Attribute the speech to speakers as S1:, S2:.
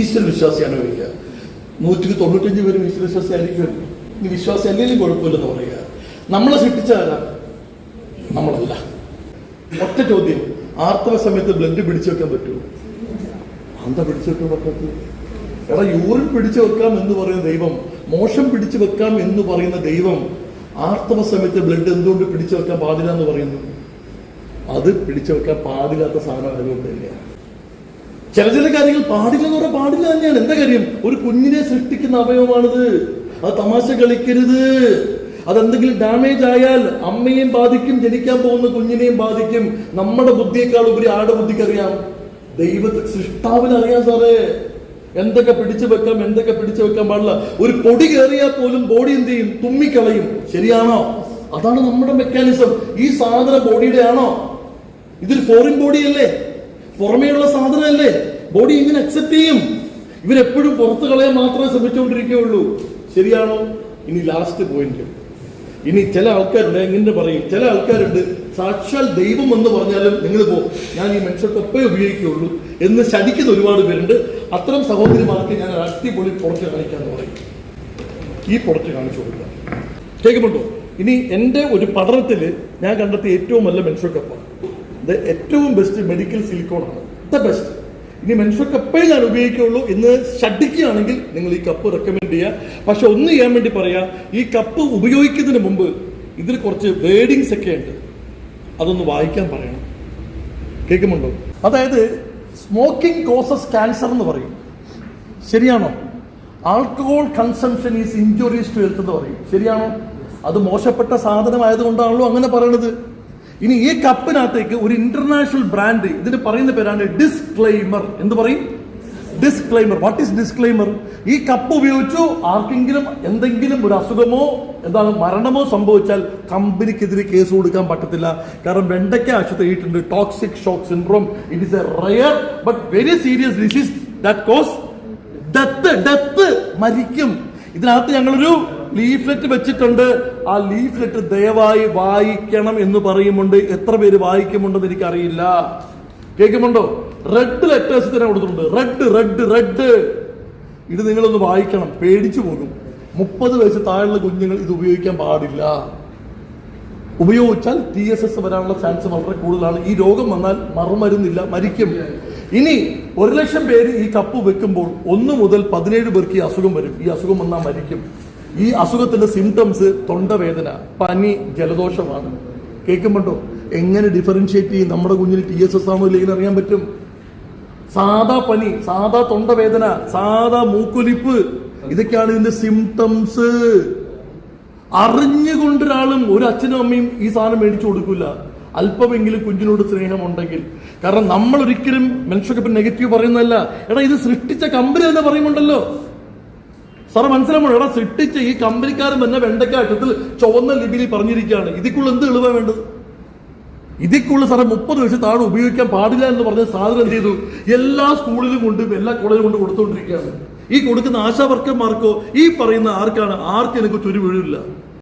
S1: ഈശ്വര വിശ്വാസിയാണ് ചോദിക്കുക നൂറ്റിക്ക് തൊണ്ണൂറ്റഞ്ച് പേരും ഈശ്വര വിശ്വാസി ആയിരിക്കുമല്ലോ ഇനി വിശ്വാസി അല്ലെങ്കിലും കുഴപ്പമില്ലെന്ന് പറയുക. നമ്മളെ സൃഷ്ടിച്ച നമ്മളല്ല. ഒറ്റ ചോദ്യം. ആർത്തവ സമയത്ത് ബ്ലഡ് പിടിച്ചു വെക്കാൻ പറ്റുമോ? അന്ത പിടിച്ചു വെക്കാൻ എടാ യൂറിൻ പിടിച്ചു വെക്കാം എന്ന് പറയുന്ന ദൈവം മോശം പിടിച്ചു വെക്കാം എന്ന് പറയുന്ന ദൈവം ആർത്തവ സമയത്ത് ബ്ലഡ് എന്തുകൊണ്ട് പിടിച്ചു വെക്കാൻ പാടില്ല എന്ന് പറയുന്നു? അത് പിടിച്ചു വെക്കാൻ പാടില്ലാത്ത സാധനം അതുകൊണ്ട് തന്നെയാണ് ചില ചില കാര്യങ്ങൾ പാടില്ല എന്ന് പറയാൻ പാടില്ല തന്നെയാണ്. എന്താ കാര്യം? ഒരു കുഞ്ഞിനെ സൃഷ്ടിക്കുന്ന അവയവമാണിത്. അത് തമാശ കളിക്കരുത്. അതെന്തെങ്കിലും ഡാമേജ് ആയാൽ അമ്മയെയും ബാധിക്കും ജനിക്കാൻ പോകുന്ന കുഞ്ഞിനെയും ബാധിക്കും. നമ്മുടെ ബുദ്ധിയേക്കാൾ ഉപരി ആടെ ബുദ്ധിക്കറിയാം ദൈവത്തെ സൃഷ്ടാവിന് അറിയാം സാറേ. എന്തൊക്കെ പിടിച്ചു വെക്കാം എന്തൊക്കെ പിടിച്ചു വെക്കാൻ പാടില്ല. ഒരു പൊടി കയറിയാൽ പോലും ബോഡി എന്ത് ചെയ്യും? തുമ്മിക്കളയും. ശരിയാണോ? അതാണ് നമ്മുടെ മെക്കാനിസം ഈ സാധനം ബോഡിയുടെ ആണോ ഇതൊരു ഫോറിൻ ബോഡി അല്ലേ? പുറമേയുള്ള സാധനമല്ലേ? ബോഡി ഇങ്ങനെ അക്സെപ്റ്റ് ചെയ്യും. ഇവരെപ്പോഴും പുറത്തു കളയാൻ മാത്രമേ ശ്രമിച്ചുകൊണ്ടിരിക്കുകയുള്ളൂ. ശരിയാണോ? ഇനി ലാസ്റ്റ് പോയിന്റ് ഇനി ചില ആൾക്കാരുണ്ട് എങ്ങനെ പറയും? ചില ആൾക്കാരുണ്ട് സാക്ഷാൽ ദൈവം എന്ന് പറഞ്ഞാലും നിങ്ങൾ പോ ഞാൻ ഈ മനുഷ്യർക്കൊപ്പേ ഉപയോഗിക്കുകയുള്ളൂ എന്ന് ശടിക്കുന്ന ഒരുപാട് പേരുണ്ട്. അത്തരം സഹോദരിമാർക്ക് ഞാൻ അടിപൊളി പുറത്ത് കാണിക്കാന്ന് പറയും. ഈ പുറത്ത് കാണിച്ചു കൊടുക്കുക കേൾക്കുന്നുണ്ടോ? ഇനി എന്റെ ഒരു പഠനത്തിൽ ഞാൻ കണ്ടെത്തിയ ഏറ്റവും നല്ല മെൻഷോക്കപ്പാണ് ഇത് ഏറ്റവും ബെസ്റ്റ് മെഡിക്കൽ സിലിക്കോൺ ആണ്. ദ ബെസ്റ്റ് ഇനി മെൻഷോക്കപ്പേ ഞാൻ ഉപയോഗിക്കുള്ളൂ എന്ന് ഷഡിക്കുകയാണെങ്കിൽ നിങ്ങൾ ഈ കപ്പ് റെക്കമെൻഡ് ചെയ്യുക. പക്ഷെ ഒന്ന് ചെയ്യാൻ വേണ്ടി പറയാം ഈ കപ്പ് ഉപയോഗിക്കുന്നതിന് മുമ്പ് ഇതിൽ കുറച്ച് വേർഡിങ്സ് ഒക്കെ ഉണ്ട് അതൊന്ന് വായിക്കാൻ പറയണം. കേൾക്കുന്നുണ്ടോ? അതായത് സ്മോക്കിംഗ് കോസസ് ക്യാൻസർ എന്ന് പറയും. ശരിയാണോ? Alcohol consumption is injuries to health എന്ന് പറയും. ശരിയാണോ? അത് മോശപ്പെട്ട സാധനമായതുകൊണ്ടാണല്ലോ അങ്ങനെ പറയണത്. ഇനി ഈ കപ്പിനകത്തേക്ക് ഒരു ഇന്റർനാഷണൽ ബ്രാൻഡ് ഇതിന് പറയുന്ന പേരാണ് ഡിസ്ക്ലൈമർ എന്ത് പറയും? ഡിസ്ക്ലൈമർ വാട്ട് ഈസ് ഡിസ്ക്ലൈമർ ഈ കപ്പ് ഉപയോഗിച്ചു ആർക്കെങ്കിലും എന്തെങ്കിലും ഒരു അസുഖമോ എന്താണ് മരണമോ സംഭവിച്ചാൽ കമ്പനിക്കെതിരെ കേസ് കൊടുക്കാൻ പറ്റത്തില്ല. കാരണം വെണ്ടയ്ക്ക ആശുപത്രി എഴുതിയിട്ടുണ്ട് toxic shock syndrome it is a rare but very serious disease that cause death death മരിക്കും. ഇതിനകത്ത് ഞങ്ങളൊരു ലീഫ്ലെറ്റ് വെച്ചിട്ടുണ്ട്. ആ ലീഫ്ലെറ്റ് ദയവായി വായിക്കണം എന്ന് പറയുമുണ്ട്. എത്ര പേര് വായിക്കുമുണ്ടെന്ന് എനിക്കറിയില്ല. കേൾക്കുമുണ്ടോ? റെഡ് ലെറ്റേഴ്സ് തന്നെ കൊടുത്തിട്ടുണ്ട്. റെഡ് റെഡ് റെഡ് ഇത് നിങ്ങളൊന്ന് വായിക്കണം. പേടിച്ചു പോകും. മുപ്പത് വയസ്സ് താഴെയുള്ള കുഞ്ഞുങ്ങൾ ഇത് ഉപയോഗിക്കാൻ പാടില്ല. ഉപയോഗിച്ചാൽ ടി എസ് എസ് വരാനുള്ള ചാൻസ് വളരെ കൂടുതലാണ്. ഈ രോഗം വന്നാൽ മറുമരുന്നില്ല മരിക്കും. ഇനി ഒരു ലക്ഷം പേര് ഈ കപ്പ് വെക്കുമ്പോൾ ഒന്ന് മുതൽ പതിനേഴ് പേർക്ക് ഈ അസുഖം വരും. ഈ അസുഖം വന്നാൽ മരിക്കും. ഈ അസുഖത്തിന്റെ സിംറ്റംസ് തൊണ്ടവേദന പനി ജലദോഷമാണ്. കേൾക്കുമ്പോണ്ടോ എങ്ങനെ ഡിഫറൻഷ്യേറ്റ് ചെയ്യും? നമ്മുടെ കുഞ്ഞിന് ടി എസ് എസ് ആണോ ഇല്ലെങ്കിൽ അറിയാൻ പറ്റും. സാധാ പനി സാധാ തൊണ്ടവേദന സാധാ മൂക്കൊലിപ്പ് ഇതൊക്കെയാണ് ഇതിന്റെ സിംറ്റംസ് അറിഞ്ഞുകൊണ്ടൊരാളും ഒരു അച്ഛനും അമ്മയും ഈ സാധനം മേടിച്ചു കൊടുക്കില്ല അല്പമെങ്കിലും കുഞ്ഞിനോട് സ്നേഹമുണ്ടെങ്കിൽ. കാരണം നമ്മൾ ഒരിക്കലും മനുഷ്യർക്ക് നെഗറ്റീവ് പറയുന്നതല്ല. എടാ ഇത് സൃഷ്ടിച്ച കമ്പനി തന്നെ പറയുമുണ്ടല്ലോ സാറ് മനസ്സിലാവുമ്പോൾ ഇവിടെ സൃഷ്ടിച്ച ഈ കമ്പനിക്കാരൻ തന്നെ വെണ്ടക്കാട്ടത്തിൽ ചുവന്ന ലിപിയിൽ പറഞ്ഞിരിക്കുകയാണ്. ഇതിക്കുള്ള എന്ത് എളുപ്പ വേണ്ടത്? ഇതിക്കുള്ള സാറേ മുപ്പത് വയസ്സ് താഴെ ഉപയോഗിക്കാൻ പാടില്ല എന്ന് പറഞ്ഞ സാധനം എന്ത് ചെയ്തു? എല്ലാ സ്കൂളിലും കൊണ്ട് എല്ലാ കോളേജിലും കൊണ്ട് കൊടുത്തുകൊണ്ടിരിക്കുകയാണ് ഈ കൊടുക്കുന്ന ആശാവർക്കന്മാർക്കോ ഈ പറയുന്ന ആർക്കാണ് ആർക്കും എനിക്ക് ചുരു വീഴില്ല